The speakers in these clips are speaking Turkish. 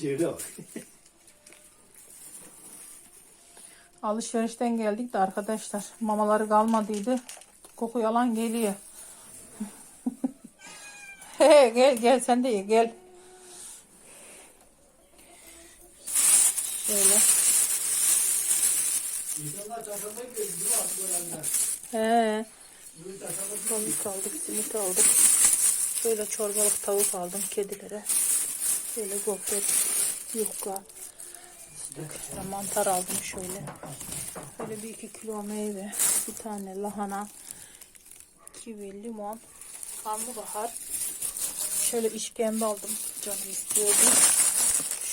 Şöyle. Alışverişten geldik de arkadaşlar. Mamaları kalmadıydı. Koku yalan geliyor. He gel gel sen de ye gel. Şöyle. İnsanlar çarşamba gidiyor. Mi? Aslında He. Balık aldık, simit aldık. Şöyle çorbalık tavuk aldım kedilere. Şöyle gofret, yufka. İşte mantar aldım şöyle. Şöyle bir iki kilo meyve, bir tane lahana, kivi, limon, karnabahar. Şöyle işkembe aldım. Canım istiyordu.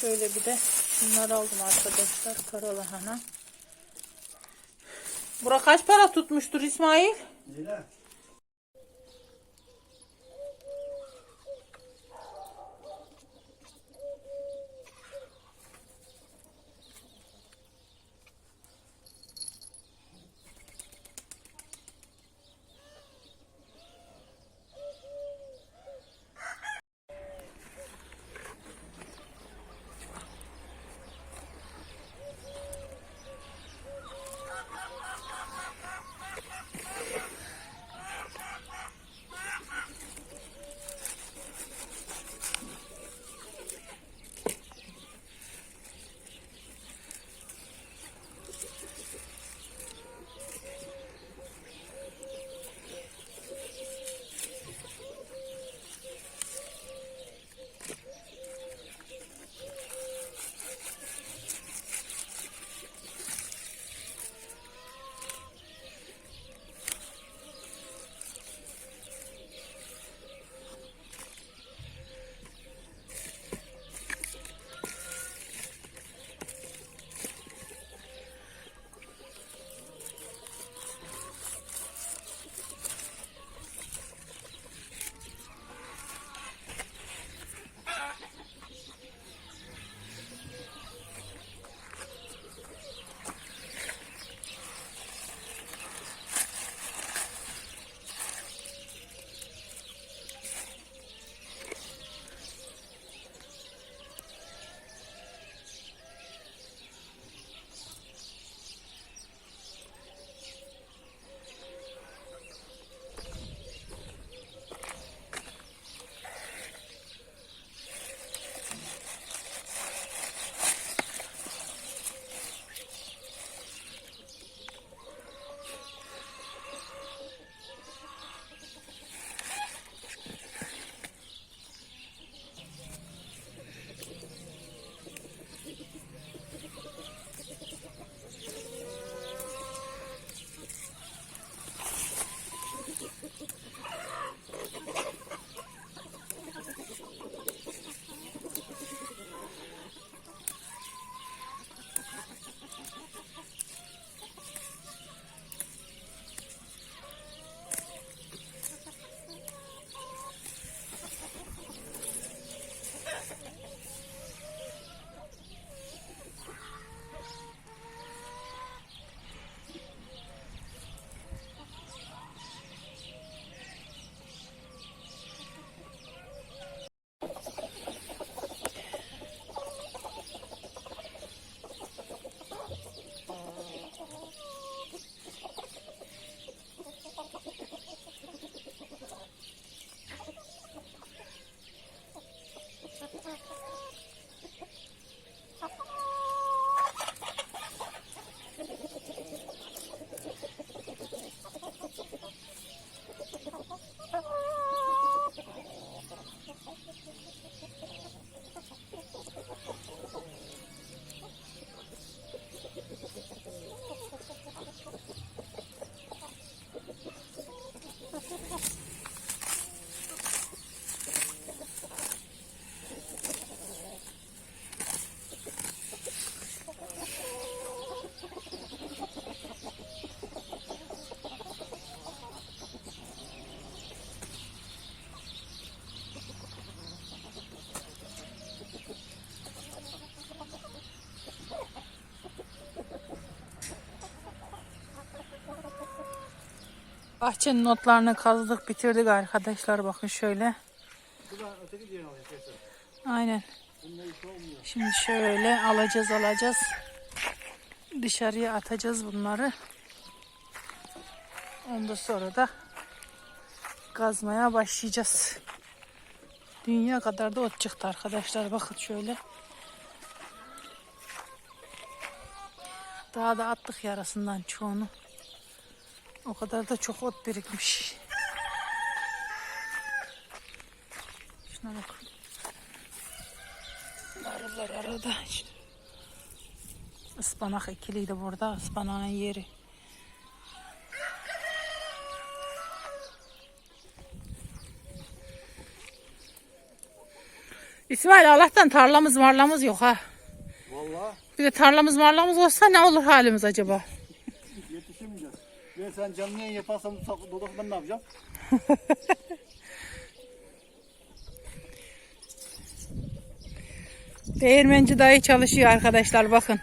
Şöyle bir de şunları aldım arkadaşlar. Kara lahana. Bura kaç para tutmuştur İsmail? Neler? Bahçenin notlarını kazdık bitirdik arkadaşlar bakın şöyle. Aynen. Şimdi şöyle alacağız alacağız. Dışarıya atacağız bunları. Ondan sonra da kazmaya başlayacağız. Dünya kadar da ot çıktı arkadaşlar. Bakın şöyle. Daha da attık yarasından çoğunu. O kadar da çok ot birikmiş. Şuna bak. Arılar arada. Ispanak ekiliydi burada. Ispanağın yeri. İsmail Allah'tan tarlamız marlamız yok ha. Valla Bir de tarlamız marlamız olsa ne olur halimiz acaba? Ya sen canlı yayın yaparsan Dodak ben ne yapacağım? Değirmenci dayı çalışıyor arkadaşlar bakın.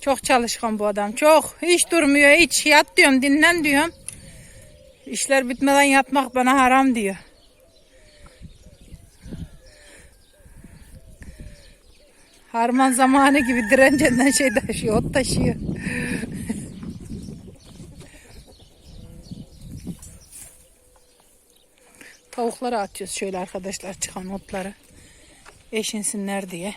Çok çalışkan bu adam. Çok. Hiç durmuyor. Hiç yat diyorum dinlen diyorum. İşler bitmeden yatmak bana haram diyor. Harman zamanı gibi direncenden şey taşıyor, ot taşıyor. Tavuklara atıyoruz şöyle arkadaşlar çıkan otları. Eşinsinler diye.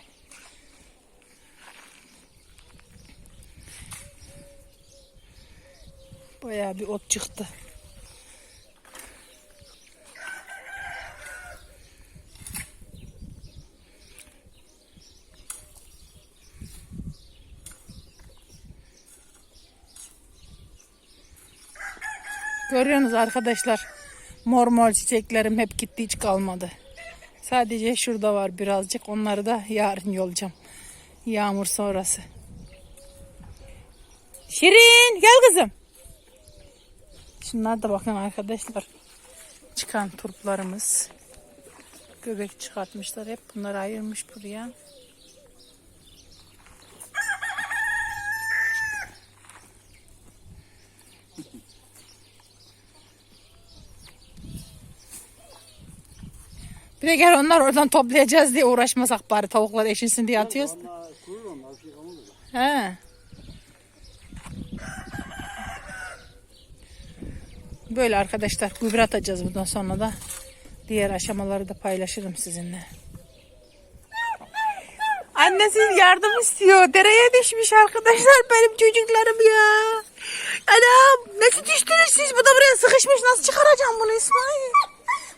Bayağı bir ot çıktı. Görüyorsunuz arkadaşlar. Mor mor çiçeklerim hep gitti hiç kalmadı. Sadece şurada var birazcık. Onları da yarın yolacağım. Yağmur sonrası. Şirin gel kızım. Şunlar da bakın arkadaşlar. Çıkan turplarımız. Göbek çıkartmışlar. Hep bunları ayırmış buraya. Bir de gel onlar oradan toplayacağız diye uğraşmasak bari tavuklar eşinsin diye atıyoruz. Kurur onlar bir şey. He. Böyle arkadaşlar gübre atacağız bundan sonra da. Diğer aşamaları da paylaşırım sizinle. Annesi yardım istiyor. Dereye düşmüş arkadaşlar benim çocuklarım ya. Anam nasıl düştünüz siz? Bu da buraya sıkışmış. Nasıl çıkaracağım bunu İsmail?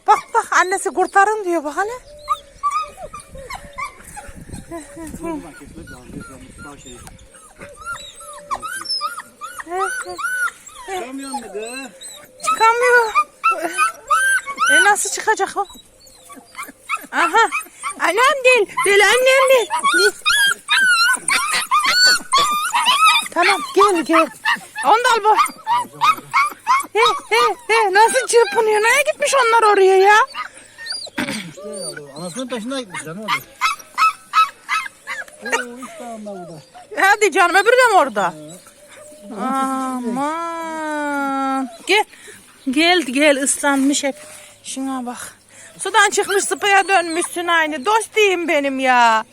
Bak bak annesi kurtarın diyor bak daha şey. Çıkamıyorum dedi. Çıkamıyor. E nasıl çıkacak o? Aha. Annem değil. Değil annem değil. Değil. Tamam gel gel. Onu da al bu. He he he. Nasıl çırpınıyor? Nereye gitmiş onlar oraya ya? Anasının taşına gitmiş lan orada. Oo üç tane daha burada. Hadi canım öbürü de mi orada? Aman. Gel. Gel gel ıslanmış hep. Şuna bak. Sudan çıkmış sıpaya dönmüşsün aynı. Dost diyeyim benim ya.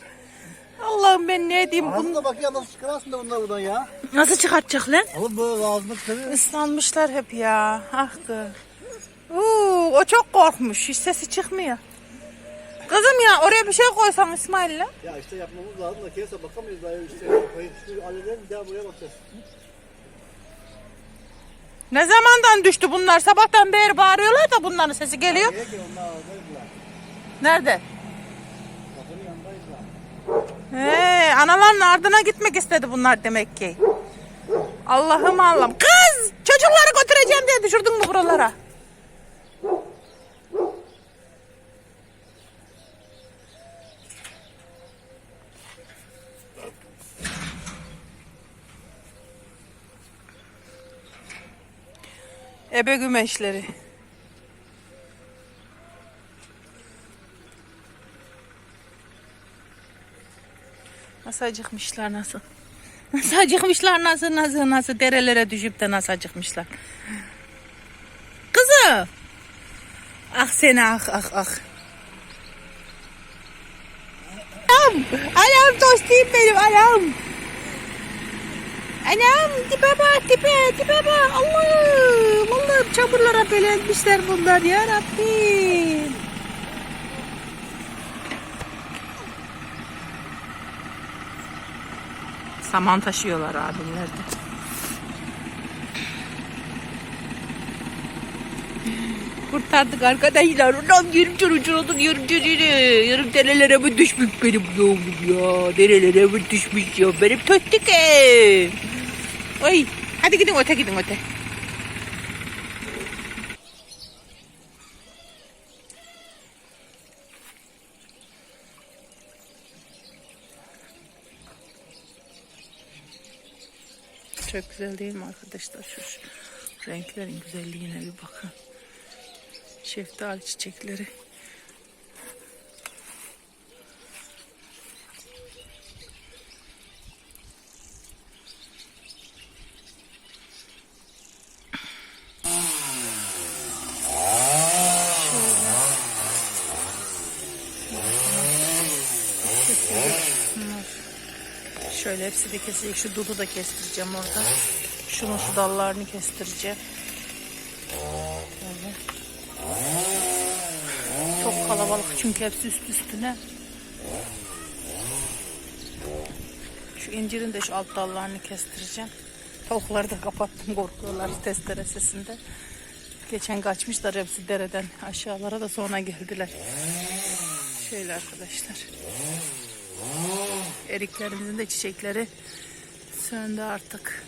Allah'ım ben ne diyeyim bunu. Aslında bak ya nasıl çıkararsın da bunlar buradan ya. Nasıl çıkartacak lan? Alıp böyle ağzına çıkarıyor. Islanmışlar hep ya. Ah kız. Uuu, o çok korkmuş. Hiç sesi çıkmıyor. Kızım ya oraya bir şey koysan İsmail'le. Ya işte yapmamız lazım da kese bakamayız daha işte. Şu halledelim bir daha buraya bakacağız. Ne zamandan düştü bunlar? Sabahtan beri bağırıyorlar da bunların sesi geliyor. Niye ki onlar oradaydılar. Nerede? Kapının yanındaydılar. He, analarının ardına gitmek istedi bunlar demek ki. Allah'ım Allah'ım. Kız! Çocukları götüreceğim diye düşürdün mü buralara? Ebe gümeşleri. Nasıl acıkmışlar nasıl? Nasıl acıkmışlar nasıl nasıl nasıl derelere düşüp de nasıl acıkmışlar. Kızım. Ah seni ah ah ah. Anam. Anam dostum benim anam. Anam tipe bak tipe tipe bak. Allah'ım Allah'ım çamurlara belenmişler bunlar ya Rabbim. Saman taşıyorlar abiler de. Kurtardık arkadaşlar. Ulan yarım çocuk olduk yarım çocuğunu. Yarım derelere mi düşmüş benim yavrum ya. Derelere mi düşmüş ya. Benim töttüke. Ay hadi gidin öte gidin öte. Çok güzel değil mi arkadaşlar? Şu, renklerin güzelliğine bir bakın. Şeftali çiçekleri. Şöyle hepsi de kesilecek. Şu dudu da kestireceğim orada. Şunun şu dallarını kestireceğim. Böyle. Çok kalabalık çünkü hepsi üst üstüne. Şu incirin de şu alt dallarını kestireceğim. Tavukları da kapattım korkuyorlar testere sesinde. Geçen kaçmışlar hepsi dereden aşağılara da sonra geldiler. Şöyle arkadaşlar. Eriklerimizin de çiçekleri söndü artık.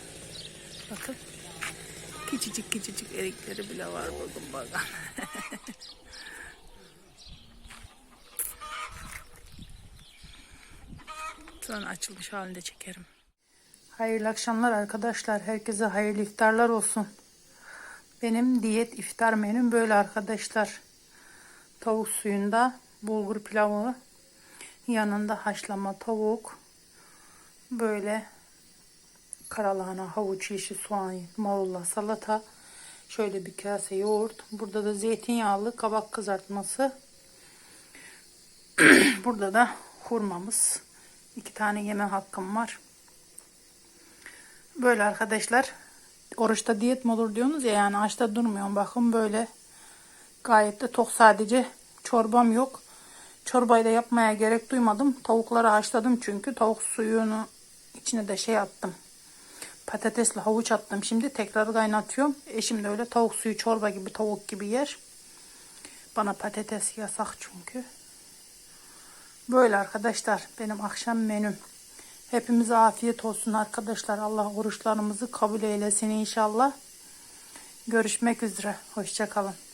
Bakın. Küçücük küçücük erikleri bile var bakın bakın. Sonra açılmış halinde çekerim. Hayırlı akşamlar arkadaşlar. Herkese hayırlı iftarlar olsun. Benim diyet iftar menüm böyle arkadaşlar. Tavuk suyunda bulgur pilavı, yanında haşlama tavuk, böyle karalahana, havuç, yeşil soğan, marulla, salata, şöyle bir kase yoğurt. Burada da zeytinyağlı kabak kızartması. Burada da hurmamız. İki tane yeme hakkım var. Böyle arkadaşlar. Oruçta diyet mi olur diyorsunuz ya yani açta durmuyorum. Bakın böyle gayet de tok sadece çorbam yok. Çorbayı da yapmaya gerek duymadım. Tavukları haşladım çünkü. Tavuk suyunu içine de şey attım. Patatesle havuç attım. Şimdi tekrar kaynatıyorum. Eşim de öyle tavuk suyu çorba gibi tavuk gibi yer. Bana patates yasak çünkü. Böyle arkadaşlar benim akşam menüm. Hepimize afiyet olsun arkadaşlar. Allah oruçlarımızı kabul eylesin inşallah. Görüşmek üzere. Hoşçakalın.